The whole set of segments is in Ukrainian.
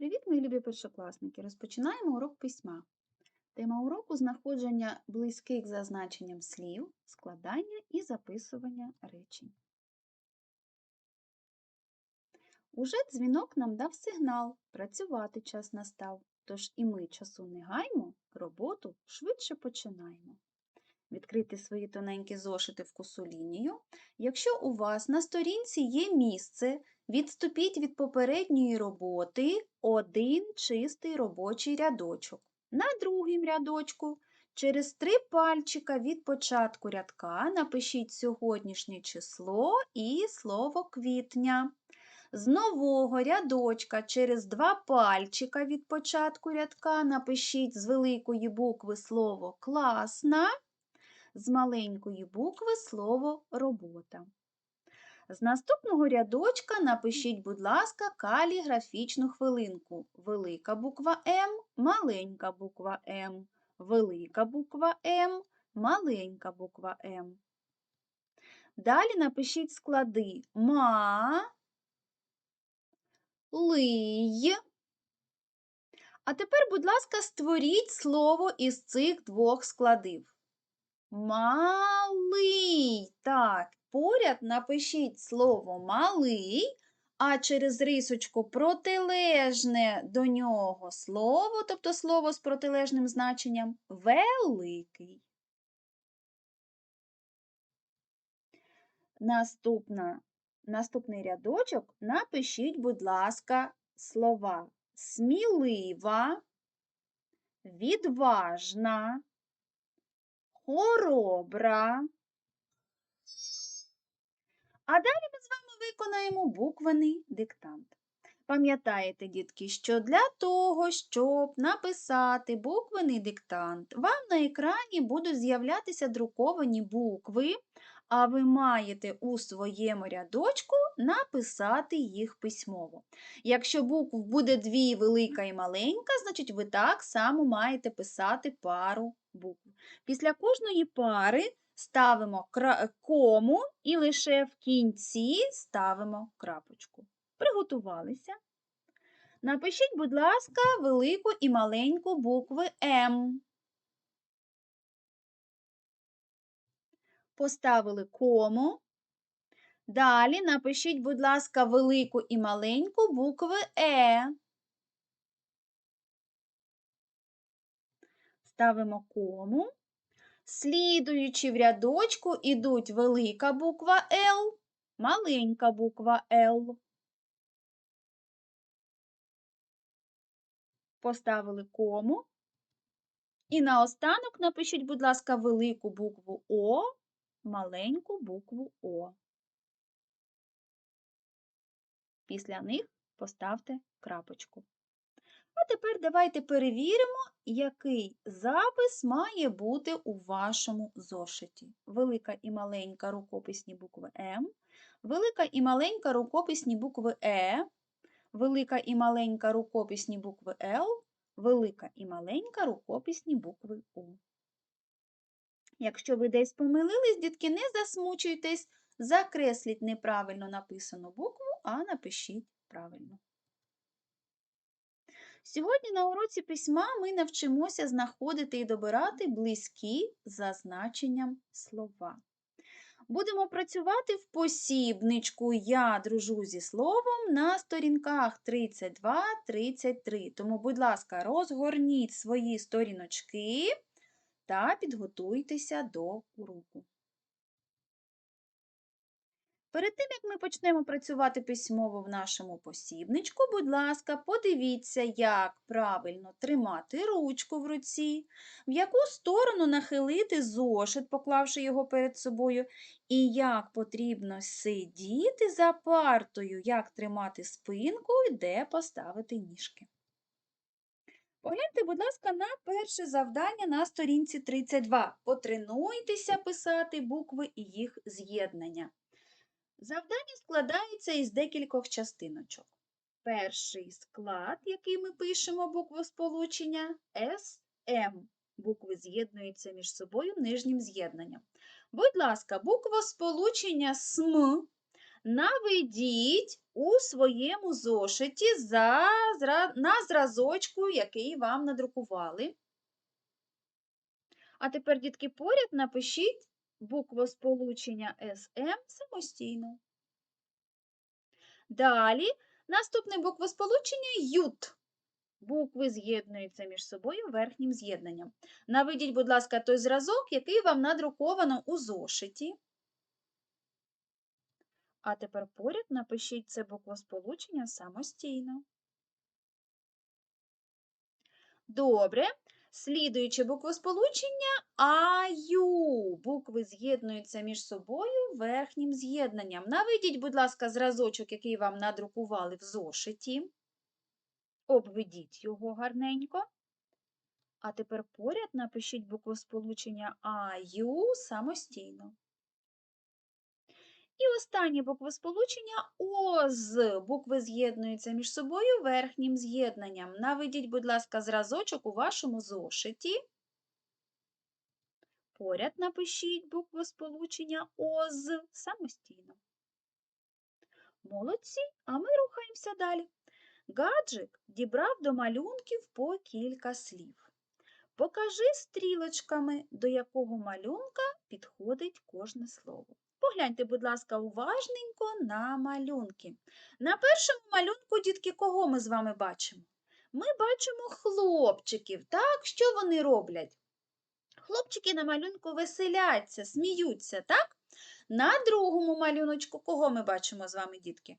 Привіт, мої любі першокласники! Розпочинаємо урок письма. Тема уроку знаходження близьких за значенням слів, складання і записування речень. Уже дзвінок нам дав сигнал, працювати час настав, тож і ми часу не гаймо, роботу швидше починаємо. Відкрити свої тоненькі зошити в косу лінію. Якщо у вас на сторінці є місце, відступіть від попередньої роботи один чистий робочий рядочок. На другім рядочку через три пальчика від початку рядка напишіть сьогоднішнє число і слово квітня. З нового рядочка через два пальчика від початку рядка напишіть з великої букви слово класна з маленької букви слово робота. З наступного рядочка напишіть, будь ласка, каліграфічну хвилинку. Велика буква М, маленька буква М, велика буква М, маленька буква М. Далі напишіть склади ма, лий. А тепер, будь ласка, створіть слово із цих двох складів. Малий. Так, поряд напишіть слово малий, а через рисочку протилежне до нього слово, тобто слово з протилежним значенням великий. Наступна, Наступний рядочок напишіть, будь ласка, слова смілива, відважна хоробра. А далі ми з вами виконаємо буквений диктант. Пам'ятаєте, дітки, що для того, щоб написати буквений диктант, вам на екрані будуть з'являтися друковані букви, а ви маєте у своєму рядочку написати їх письмово. Якщо букв буде дві велика і маленька, значить ви так само маєте писати пару букв. Після кожної пари ставимо кому і лише в кінці ставимо крапочку. Приготувалися. Напишіть, будь ласка, велику і маленьку букви М. Поставили кому. Далі напишіть, будь ласка, велику і маленьку букви Е. Ставимо кому. Слідуючи в рядочку, ідуть велика буква Л, маленька буква Л. Поставили кому. І наостанок напишіть, будь ласка, велику букву О, маленьку букву О. Після них поставте крапочку. А тепер давайте перевіримо, який запис має бути у вашому зошиті. Велика і маленька рукописні букви М, велика і маленька рукописні букви Е, велика і маленька рукописні букви Л, велика і маленька рукописні букви У. Якщо ви десь помилились, дітки, не засмучуйтесь, закресліть неправильно написану букву, а напишіть правильно. Сьогодні на уроці письма ми навчимося знаходити і добирати близькі за значенням слова. Будемо працювати в посібничку Я дружу зі словом на сторінках 32-33. Тому, будь ласка, розгорніть свої сторіночки та підготуйтеся до уроку. Перед тим, як ми почнемо працювати письмово в нашому посібничку, будь ласка, подивіться, як правильно тримати ручку в руці, в яку сторону нахилити зошит, поклавши його перед собою, і як потрібно сидіти за партою, як тримати спинку і де поставити ніжки. Погляньте, будь ласка, на перше завдання на сторінці 32. Потренуйтеся писати букви і їх з'єднання. Завдання складається із декількох частиночок. Перший склад, який ми пишемо буквосполучення С, М. Букви з'єднуються між собою нижнім з'єднанням. Будь ласка, буквосполучення СМ наведіть у своєму зошиті за, на зразочку, який вам надрукували. А тепер, дітки, поряд напишіть буквосполучення СМ самостійно. Далі наступне буквосполучення ют. Букви з'єднуються між собою верхнім з'єднанням. Наведіть, будь ласка, той зразок, який вам надруковано у зошиті. А тепер поряд напишіть це буквосполучення самостійно. Добре. Слідуюче буквосполучення аю. Букви з'єднуються між собою верхнім з'єднанням. Наведіть, будь ласка, зразочок, який вам надрукували в зошиті. Обведіть його гарненько. А тепер поряд напишіть буквосполучення аю самостійно. І останнє буквосполучення ОЗ. Букви з'єднуються між собою верхнім з'єднанням. Наведіть, будь ласка, зразочок у вашому зошиті. Поряд напишіть буквосполучення ОЗ самостійно. Молодці, а ми рухаємося далі. Гаджик дібрав до малюнків по кілька слів. Покажи стрілочками, до якого малюнка підходить кожне слово. Погляньте, будь ласка, уважненько на малюнки. На першому малюнку, дітки, кого ми з вами бачимо? Ми бачимо хлопчиків. Так, що вони роблять? Хлопчики на малюнку веселяться, сміються, так? На другому малюночку кого ми бачимо з вами, дітки?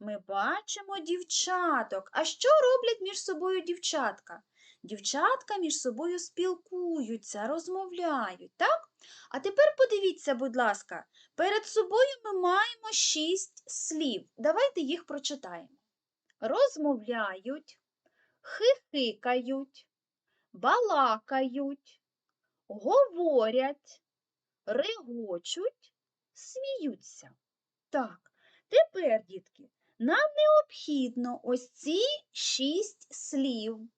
Ми бачимо дівчаток. А що роблять між собою дівчатка? Дівчатка між собою спілкуються, розмовляють, так? А тепер подивіться, будь ласка, перед собою ми маємо шість слів. Давайте їх прочитаємо. Розмовляють, хихикають, балакають, говорять, регочуть, сміються. Так, тепер, дітки, нам необхідно ось ці шість слів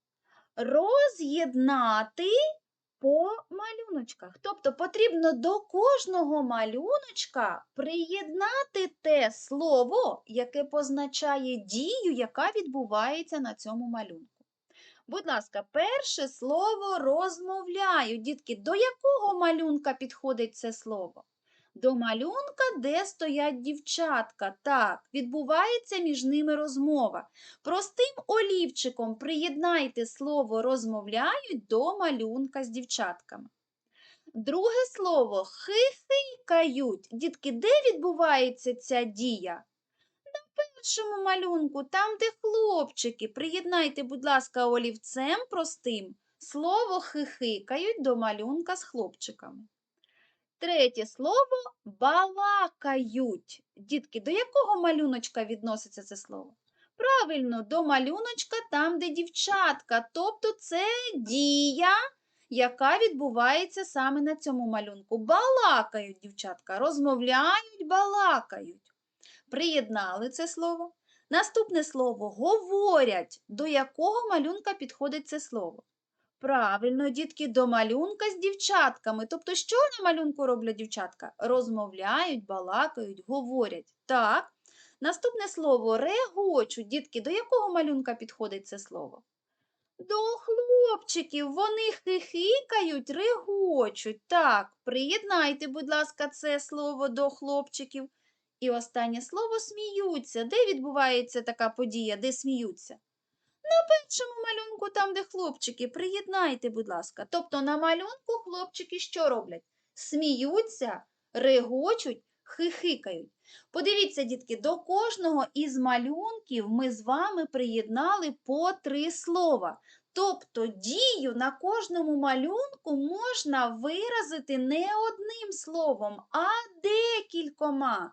роз'єднати по малюночках. Тобто потрібно до кожного малюночка приєднати те слово, яке позначає дію, яка відбувається на цьому малюнку. Будь ласка, перше слово розмовляю. Дітки, до якого малюнка підходить це слово? До малюнка, де стоять дівчатка. Так, відбувається між ними розмова. Простим олівчиком приєднайте слово розмовляють до малюнка з дівчатками. Друге слово хихикають. Дітки, де відбувається ця дія? На першому малюнку, там, де хлопчики. Приєднайте, будь ласка, олівцем простим слово хихикають до малюнка з хлопчиками. Третє слово балакають. Дітки, до якого малюночка відноситься це слово? Правильно, до малюночка там, де дівчатка. Тобто це дія, яка відбувається саме на цьому малюнку. Балакають дівчатка, розмовляють, балакають. Приєднали це слово. Наступне слово говорять. До якого малюнка підходить це слово? Правильно, дітки, до малюнка з дівчатками. Тобто, що на малюнку роблять дівчатка? Розмовляють, балакають, говорять. Так. Наступне слово регочуть. Дітки, до якого малюнка підходить це слово? До хлопчиків. Вони хихикають, регочуть. Так, приєднайте, будь ласка, це слово до хлопчиків. І останнє слово сміються. Де відбувається така подія, де сміються? Першому малюнку, там, де хлопчики, приєднайте, будь ласка. Тобто на малюнку хлопчики що роблять? Сміються, регочуть, хихикають. Подивіться, дітки, до кожного із малюнків ми з вами приєднали по три слова. Тобто дію на кожному малюнку можна виразити не одним словом, а декількома.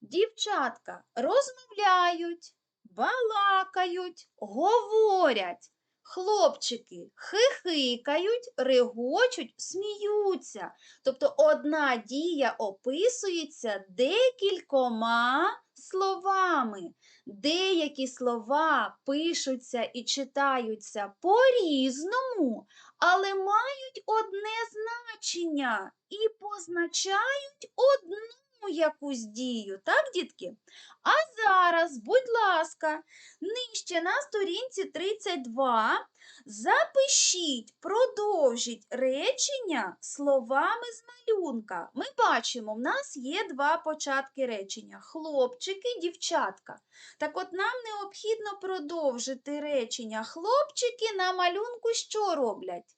Дівчатка розмовляють, балакають, говорять. Хлопчики хихикають, регочуть, сміються. Тобто одна дія описується декількома словами. Деякі слова пишуться і читаються по-різному, але мають одне значення і позначають одну якусь дію, так, дітки? А зараз, будь ласка, нижче на сторінці 32 запишіть, продовжіть речення словами з малюнка. Ми бачимо, в нас є два початки речення: хлопчики, дівчатка. Так от нам необхідно продовжити речення. Хлопчики на малюнку що роблять?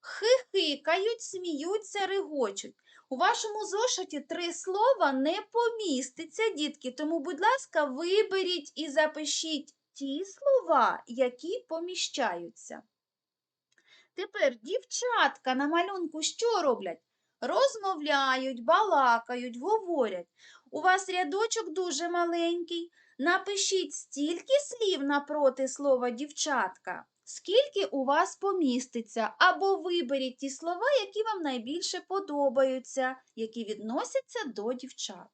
Хихикають, сміються, регочуть. У вашому зошиті три слова не поміститься, дітки, тому, будь ласка, виберіть і запишіть ті слова, які поміщаються. Тепер дівчатка на малюнку що роблять? Розмовляють, балакають, говорять. У вас рядочок дуже маленький. Напишіть стільки слів напроти слова дівчатка, скільки у вас поміститься, або виберіть ті слова, які вам найбільше подобаються, які відносяться до дівчат.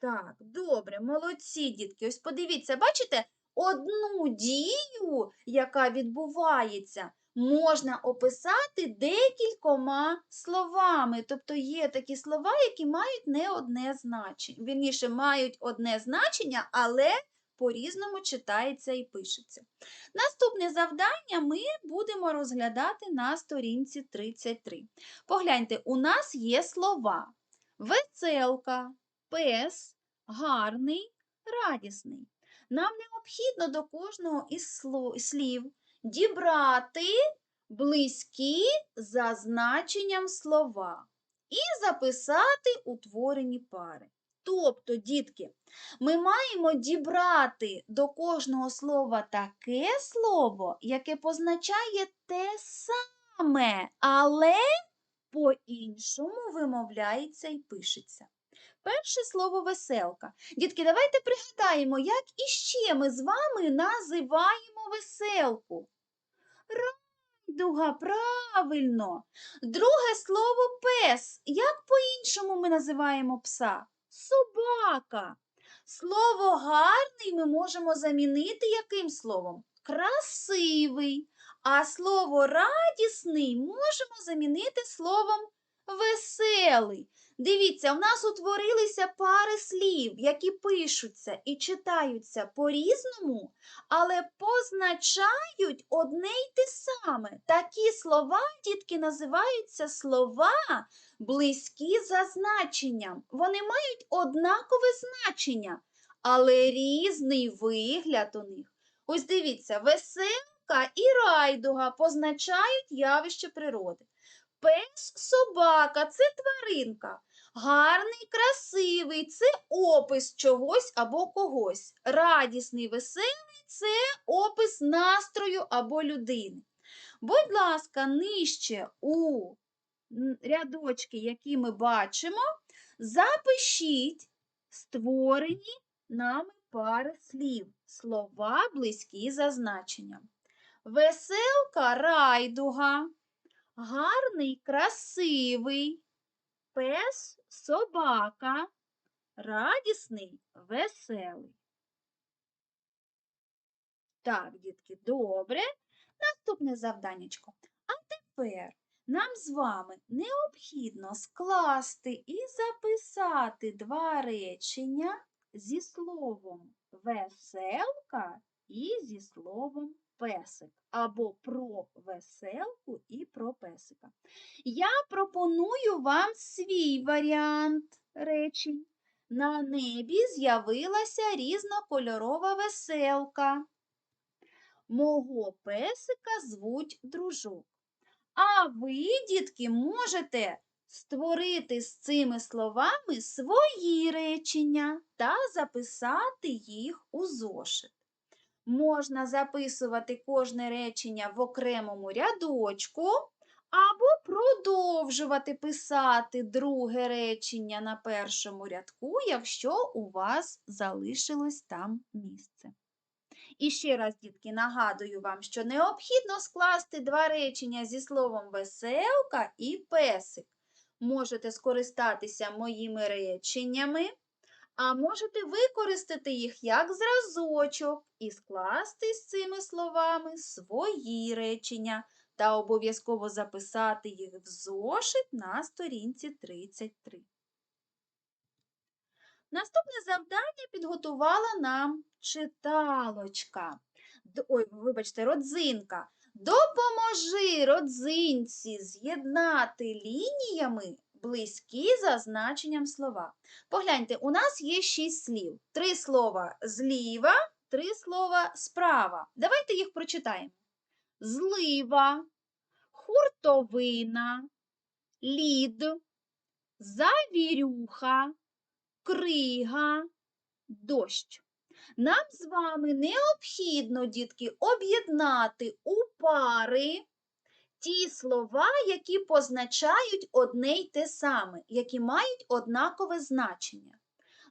Так, добре, молодці, дітки. Ось подивіться, бачите, одну дію, яка відбувається, можна описати декількома словами. Тобто є такі слова, які мають не одне значення. Вірніше, мають одне значення, але по-різному читається і пишеться. Наступне завдання ми будемо розглядати на сторінці 33. Погляньте, у нас є слова веселка, пес, гарний, радісний. Нам необхідно до кожного із слів дібрати близькі за значенням слова і записати утворені пари. Тобто, дітки, ми маємо дібрати до кожного слова таке слово, яке позначає те саме, але по-іншому вимовляється і пишеться. Перше слово веселка. Дітки, давайте пригадаємо, як іще ми з вами називаємо веселку. Райдуга, правильно. Друге слово пес. Як по-іншому ми називаємо пса? Собака. Слово гарний ми можемо замінити яким словом? Красивий. А слово радісний можемо замінити словом веселий. Дивіться, в нас утворилися пари слів, які пишуться і читаються по-різному, але позначають одне й те саме. Такі слова, дітки, називаються слова близькі за значенням. Вони мають однакове значення, але різний вигляд у них. Ось дивіться, веселка і райдуга позначають явище природи. Пес, собака це тваринка. Гарний, красивий це опис чогось або когось. Радісний, веселий це опис настрою або людини. Будь ласка, нижче у рядочки, які ми бачимо, запишіть створені нами пари слів. Слова близькі за значенням. Веселка райдуга. Гарний, красивий, пес, собака, радісний, веселий. Так, дітки, добре. Наступне завданнячко. А тепер нам з вами необхідно скласти і записати два речення зі словом веселка і зі словом песик, або про веселку і про песика. Я пропоную вам свій варіант речень. На небі з'явилася різнокольорова веселка. Мого песика звуть дружок. А ви, дітки, можете створити з цими словами свої речення та записати їх у зошит. Можна записувати кожне речення в окремому рядочку, або продовжувати писати друге речення на першому рядку, якщо у вас залишилось там місце. І ще раз, дітки, нагадую вам, що необхідно скласти два речення зі словом веселка і песик. Можете скористатися моїми реченнями, а можете використати їх як зразочок і скласти з цими словами свої речення та обов'язково записати їх в зошит на сторінці 33. Наступне завдання підготувала нам читалочка. Ой, вибачте, родзинка. Допоможи родзинці з'єднати лініями близькі за значенням слова. Погляньте, у нас є шість слів. Три слова зліва, три слова справа. Давайте їх прочитаємо. Злива, хуртовина, лід, завірюха, крига, дощ. Нам з вами необхідно, дітки, об'єднати у пари ті слова, які позначають одне й те саме, які мають однакове значення.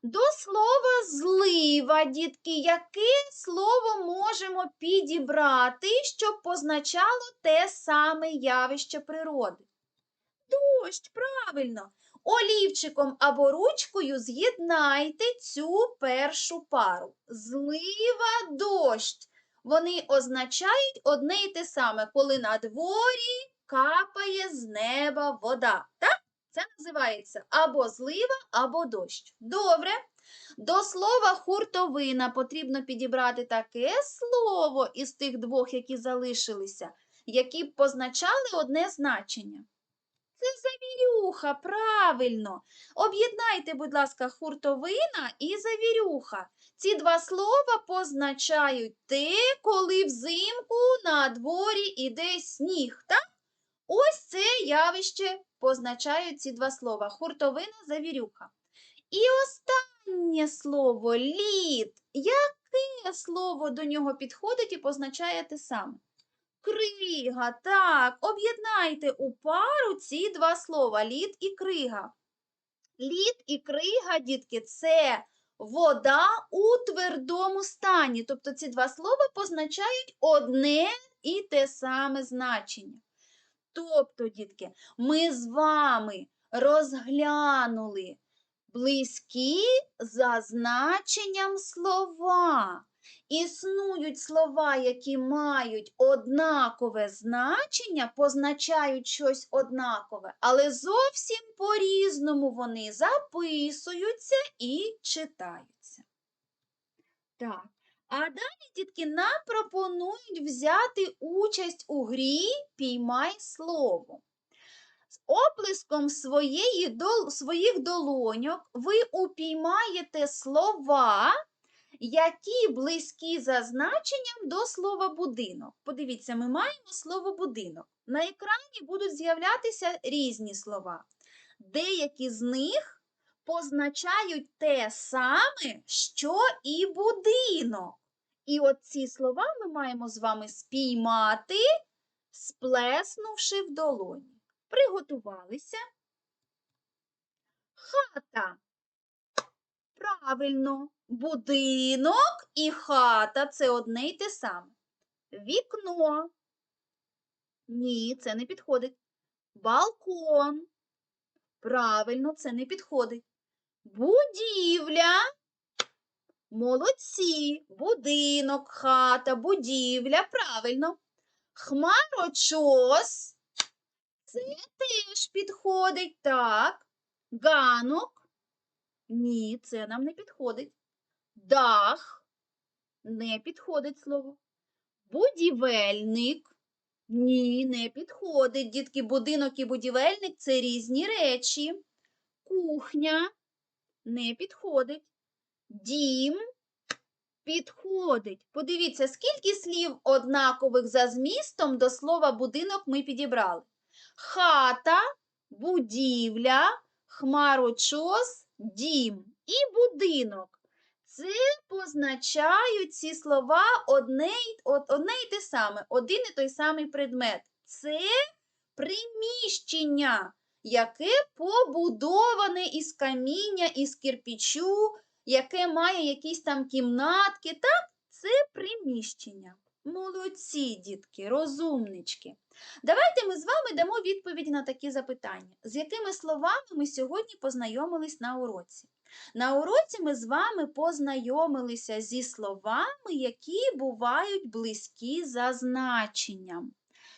До слова злива, дітки, яке слово можемо підібрати, щоб позначало те саме явище природи? Дощ, правильно. Олівчиком або ручкою з'єднайте цю першу пару. Злива, дощ. Вони означають одне й те саме, коли на дворі капає з неба вода. Так? Це називається або злива, або дощ. Добре. До слова хуртовина потрібно підібрати таке слово із тих двох, які залишилися, які б позначали одне значення. Це завірюха, правильно. Об'єднайте, будь ласка, хуртовина і завірюха. Ці два слова позначають те, коли взимку на дворі іде сніг. Так? Ось це явище позначають ці два слова хуртовина, завірюха. І останнє слово лід. Яке слово до нього підходить і позначає те саме? Крига, так, об'єднайте у пару ці два слова лід і крига. Лід і крига, дітки, це вода у твердому стані. Тобто ці два слова позначають одне і те саме значення. Тобто, дітки, ми з вами розглянули близькі за значенням слова. Існують слова, які мають однакове значення, позначають щось однакове, але зовсім по-різному вони записуються і читаються. Так, а далі, дітки, нам пропонують взяти участь у грі Піймай слово. З оплеском своєї, своїх долоньок ви упіймаєте слова, які близькі за значенням до слова будинок. Подивіться, ми маємо слово будинок. На екрані будуть з'являтися різні слова. Деякі з них позначають те саме, що і будинок. І от ці слова ми маємо з вами спіймати, сплеснувши в долоні. Приготувалися. Хата. Правильно, будинок і хата це одне й те саме. Вікно. Ні, це не підходить. Балкон. Правильно, це не підходить. Будівля. Молодці. Будинок, хата, будівля. Правильно. Хмарочос. Це теж підходить. Так. Ганок. Ні, це нам не підходить. Дах. Не підходить слово. Будівельник. Ні, не підходить. Дітки, будинок і будівельник це різні речі. Кухня не підходить. Дім підходить. Подивіться, скільки слів однакових за змістом до слова будинок ми підібрали. Хата, будівля, хмарочос, дім і будинок. Це позначають ці слова одне, одне й те саме, один і той самий предмет. Це приміщення, яке побудоване із каміння, із кирпічу, яке має якісь там кімнатки. Так, це приміщення. Молодці, дітки, розумнички. Давайте ми з вами дамо відповіді на такі запитання. З якими словами ми сьогодні познайомились на уроці? На уроці ми з вами познайомилися зі словами, які бувають близькі за значенням.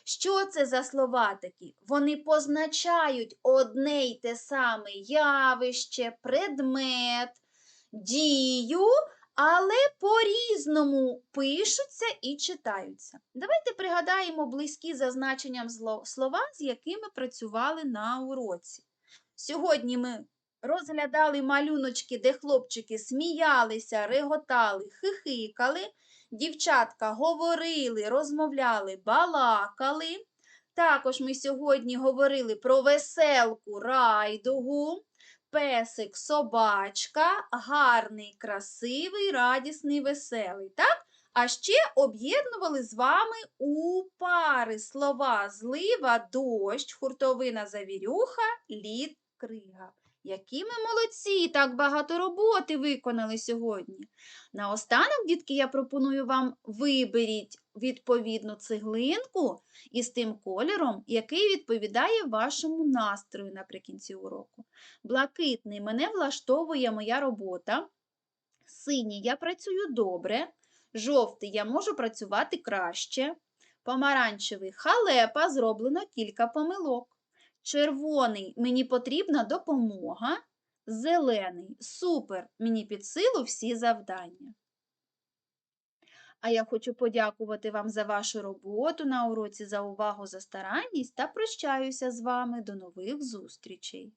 Що це за слова такі? Вони позначають одне й те саме явище, предмет, дію, але по-різному пишуться і читаються. Давайте пригадаємо близькі за значенням слова, з якими працювали на уроці. Сьогодні ми розглядали малюночки, де хлопчики сміялися, реготали, хихикали, дівчатка говорили, розмовляли, балакали. Також ми сьогодні говорили про веселку райдугу, песик, собачка, гарний, красивий, радісний, веселий. Так? А ще об'єднували з вами у пари слова злива, дощ, хуртовина, завірюха, лід, крига. Які ми молодці, так багато роботи виконали сьогодні. Наостанок, дітки, я пропоную вам виберіть відповідну цеглинку із тим кольором, який відповідає вашому настрою наприкінці уроку. Блакитний мене влаштовує моя робота. Синій я працюю добре. Жовтий я можу працювати краще. Помаранчевий халепа зроблено кілька помилок. Червоний мені потрібна допомога. Зелений супер, мені під силу всі завдання. А я хочу подякувати вам за вашу роботу на уроці, за увагу, за старанність та прощаюся з вами до нових зустрічей.